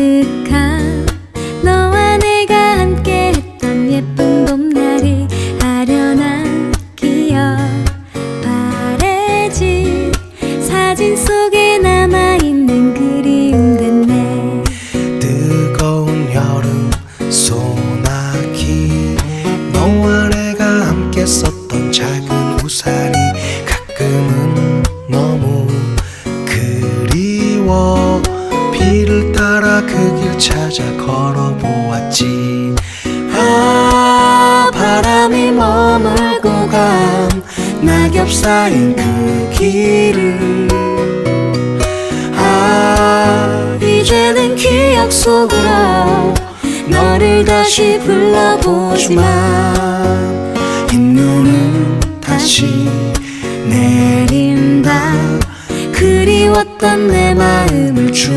가득한 너와 내가 함께 했던 예쁜 봄날이 아련한 기억. 바래진 사진 속에 남아있는 그리움 같네. 뜨거운 여름 소나기. 너와 내가 함께 썼던 작은 우산이 가끔은 너무 그리워. 비를 그 길 찾아 걸어보았지. 아 바람이 머물고 간 낙엽 쌓인 그 길을. 아 이제는 기억 속으로 너를 다시 불러보지만 흰눈은 다시 내린다. 그리웠던 내 마음을 추억하라고